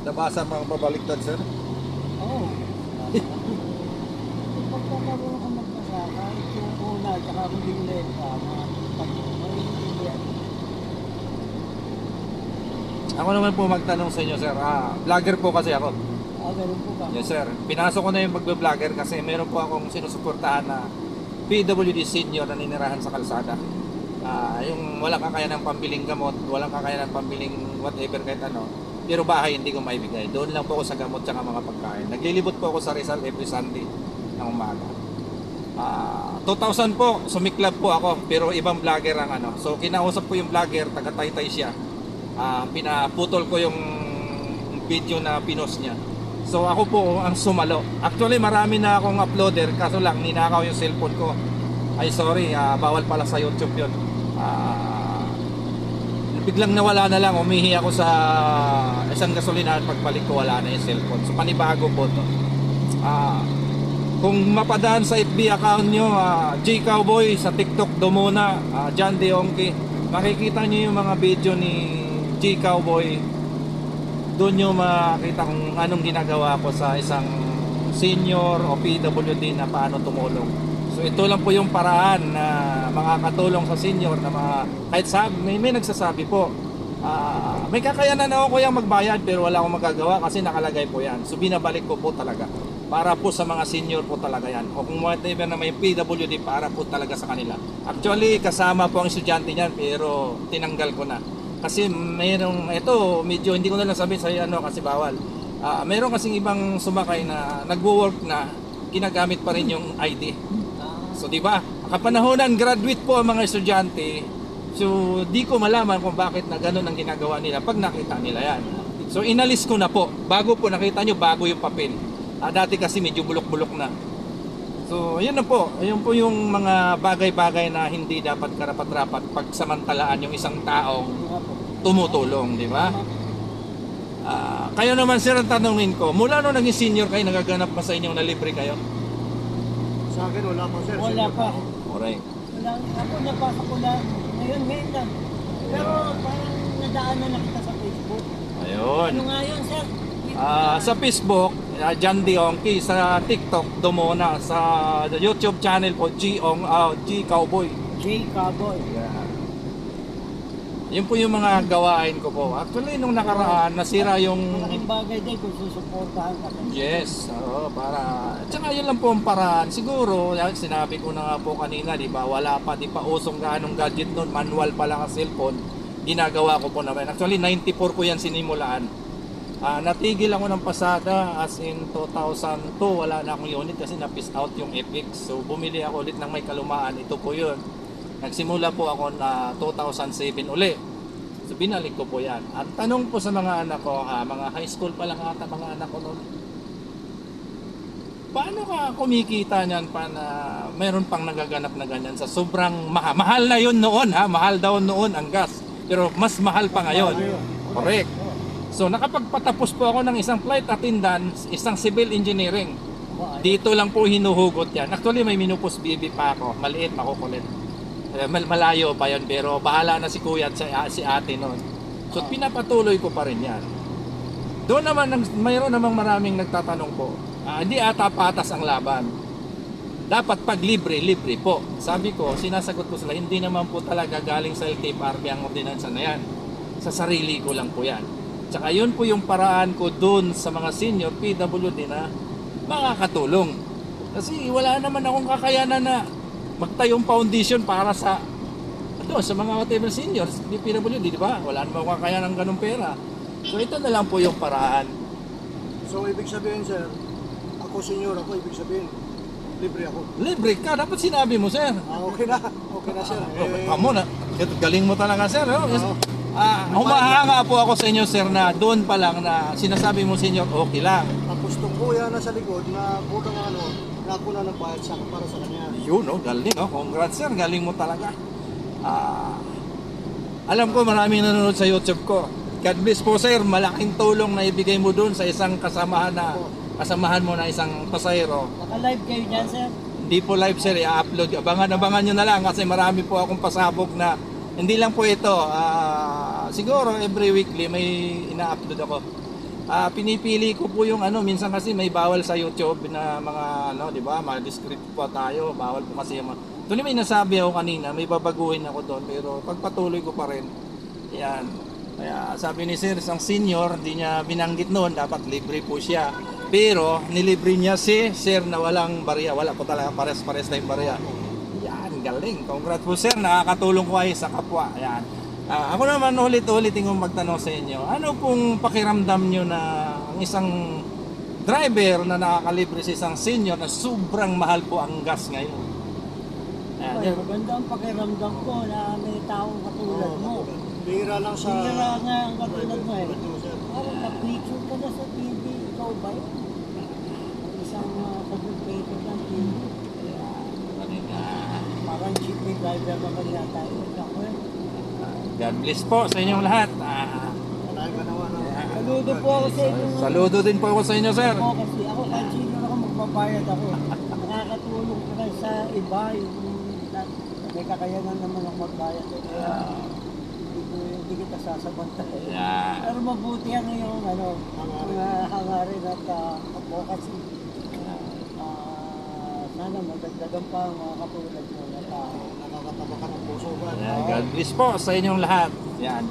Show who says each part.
Speaker 1: Madabasa mga pabaliktad, sir.
Speaker 2: Oo. Kung pagkakaroon ka magbasa, kahit yung una, tsaka huling letra, mga pag maintindihan.
Speaker 1: Ako naman po magtanong sa inyo, sir. Ah, vlogger po kasi ako.
Speaker 2: Ah, ganun po ba?
Speaker 1: Yes, sir. Pinasok ko na yung magbe-vlogger kasi meron po akong sinusuportahan na PWD senior na ninirahan sa kalsada. Ah, yung walang kakayanan ng pambiling gamot, walang kakayanan ng pambiling whatever kahit ano. Pero bahay hindi ko maibigay. Doon lang po ako sa gamot tsaka mga pagkain. Naglilibot po ako sa Rizal every Sunday ng umaga. Ah, 2000 po, sumiklab po ako, pero ibang vlogger ang ano. So kinausap ko yung vlogger, taga Taytay siya. Ah, pinaputol ko yung video na pinost niya. So ako po ang sumalo. Actually marami na akong uploader, kaso lang ninakaw yung cellphone ko. Ay sorry, ah, bawal pala sa YouTube yun. Ah, biglang nawala na lang, umihi ako sa isang gasolinahan, pagbalik ko wala na yung cellphone. So panibago po to. Ah, kung mapadaan sa FB account nyo, ah, J Cowboy sa TikTok Domona, uh, John Deonke, makikita nyo yung mga video ni J Cowboy. Doon nyo makita kung anong ginagawa ko sa isang senior o PWD na paano tumulong. So ito lang po yung paraan na makakatulong sa senior na mga, kahit sabi, may, may nagsasabi po, ah, may kakayanan ako kuya magbayad pero wala akong magagawa kasi nakalagay po yan. So binabalik ko po talaga para po sa mga senior po talaga yan. O kung whatever na may PWD para po talaga sa kanila. Actually, kasama po ang estudyante niyan pero tinanggal ko na. Kasi mayroong, ito, medyo hindi ko na lang sabihin sa ano kasi bawal. Ah, mayroong kasing ibang sumakay na nagwo-work na ginagamit pa rin yung ID. So di ba? Kapanahonan graduate po ang mga estudyante. So di ko malaman kung bakit na ganun ang ginagawa nila pag nakita nila yan. So inalis ko na po. Bago po nakita nyo bago yung papel. Ah, dati kasi medyo bulok-bulok na. So yun na po. Ayun po yung mga bagay-bagay na hindi dapat karapat-rapat pagsamantalaan yung isang taong tumutulong, di ba? Ah, kayo naman sir ang tanongin ko, mula nung naging senior kayo, nagaganap pa sa inyo na libre kayo?
Speaker 3: Sa akin, wala pa sir.
Speaker 2: Wala
Speaker 3: Senior
Speaker 2: pa.
Speaker 3: ako.
Speaker 1: Alright.
Speaker 2: Wala, ako napasok ko lang. Ngayon, ngayon lang. Pero parang nadaanan na kita sa Facebook.
Speaker 1: Ayun.
Speaker 2: Ano nga yun, sir?
Speaker 1: Ah, sa Facebook, uh, John Dionki, sa TikTok, Domona, sa YouTube channel po, G, Ong, ah, G Cowboy.
Speaker 2: J. Cowboy.
Speaker 1: Yun po yung mga gawain ko po. Actually, nung nakaraan, nasira yung...
Speaker 2: Malaking bagay din kung susuportahan ka.
Speaker 1: Yes, oo, para... Tsaka yun lang po ang paraan. Siguro, sinabi ko na nga po kanina, di ba, wala pa, di pa usong ganong gadget nun, manual pa lang ang cellphone. Ginagawa ko po naman. Actually, 94 ko yan sinimulaan. Ah, natigil ako ng pasada as in 2002, wala na akong unit kasi na-piss out yung FX. So, bumili ako ulit ng may kalumaan. Ito po yun. Nagsimula po ako na 2007 uli. So binalik ko po yan. At tanong po sa mga anak ko, ah, mga high school pa lang ata mga anak ko noon. Paano ka kumikita niyan pa na meron pang nagaganap na ganyan sa sobrang mahal. Mahal na yun noon ha, mahal daw noon ang gas. Pero mas mahal pa ngayon. Correct. So nakapagpatapos po ako ng isang flight attendant, isang civil engineering. Dito lang po hinuhugot yan. Actually may minupos BB pa ako. Maliit, makukulit. Eh, mal- malayo pa yan pero bahala na si kuya at si, si ate noon. So pinapatuloy ko pa rin yan. Doon naman, mayroon namang maraming nagtatanong po, ah, hindi ata patas ang laban. Dapat pag libre, libre po. Sabi ko, sinasagot ko sila, hindi naman po talaga galing sa LTFRB ang ordinansa na yan. Sa sarili ko lang po yan. Tsaka yun po yung paraan ko doon sa mga senior PWD na makakatulong. Kasi wala naman akong kakayanan na magtayong foundation para sa ano, sa mga whatever seniors, di PWD, di ba? Wala naman akong kakayanan ng ganung pera. So ito na lang po yung paraan.
Speaker 3: So, ibig sabihin sir, ako senior ako, ibig sabihin, libre ako.
Speaker 1: Libre ka, dapat sinabi mo, sir.
Speaker 3: Ah, okay na. Okay na sir. Eh,
Speaker 1: Kamo na, galing mo talaga, sir. Oh.
Speaker 3: Oo.
Speaker 1: Ah, humahanga po ako sa inyo, sir, na doon pa lang na sinasabi mo, senior, okay lang.
Speaker 3: tapos itong kuya na sa likod na bukang ano, na ako na nagbayad sa para sa kanya.
Speaker 1: Yun, oh, galing, oh. Congrats, sir. Galing mo talaga. Ah, alam ko maraming nanonood sa YouTube ko. God bless po, sir. Malaking tulong na ibigay mo doon sa isang kasamahan na kasamahan mo na isang pasahero.
Speaker 2: Naka-live kayo dyan, sir?
Speaker 1: Hindi po live sir, i-upload. Abangan-abangan nyo na lang kasi marami po akong pasabog na hindi lang po ito. ah, siguro every weekly may ina-upload ako. Ah, pinipili ko po yung ano, minsan kasi may bawal sa YouTube na mga ano, 'di ba? Mga discreet po tayo, bawal po kasi yung Tuloy may nasabi ako kanina, may babaguhin ako doon pero pagpatuloy ko pa rin. Yan. Kaya sabi ni Sir, isang senior, di niya binanggit noon, dapat libre po siya. Pero nilibre niya si Sir na walang barya, wala po talaga pares-pares na yung barya. Yan, galing. Congrats po Sir, nakakatulong ko kayo sa kapwa. Yan. Ah, ako naman ulit-ulitin kong magtanong sa inyo, ano pong pakiramdam nyo na ang isang driver na nakakalibre sa isang senior na sobrang mahal po ang gas ngayon? Ayan,
Speaker 2: Ay,
Speaker 1: yan.
Speaker 2: maganda ang pakiramdam ko na may taong katulad mo.
Speaker 3: Bihira lang sa...
Speaker 2: Bihira nga ang katulad mo eh. Parang na-picture ka na sa TV, ikaw ba yun? Ang isang uh, commentator ng TV. Parang jeepney driver naman yata yun. Ako eh.
Speaker 1: God bless po sa inyong lahat. Ah,
Speaker 3: ah.
Speaker 2: Saludo po ako sa inyo.
Speaker 1: saludo din po ako sa inyo, sir.
Speaker 2: Ako kasi ako kahit sino ako magbabayad ako. Nakakatulong ko sa iba yung na, may kakayanan naman ako magbayad. Eh. Kaya hindi, ko, hindi kita sasabantayan.
Speaker 1: Yeah.
Speaker 2: Pero mabuti ang iyong ano, mga hangarin at uh, advocacy. Sana madagdagan pa ang mga katulad mo na tao.
Speaker 3: Nakakataba ka ng puso ba?
Speaker 1: Yeah, God bless po sa inyong lahat. Yan.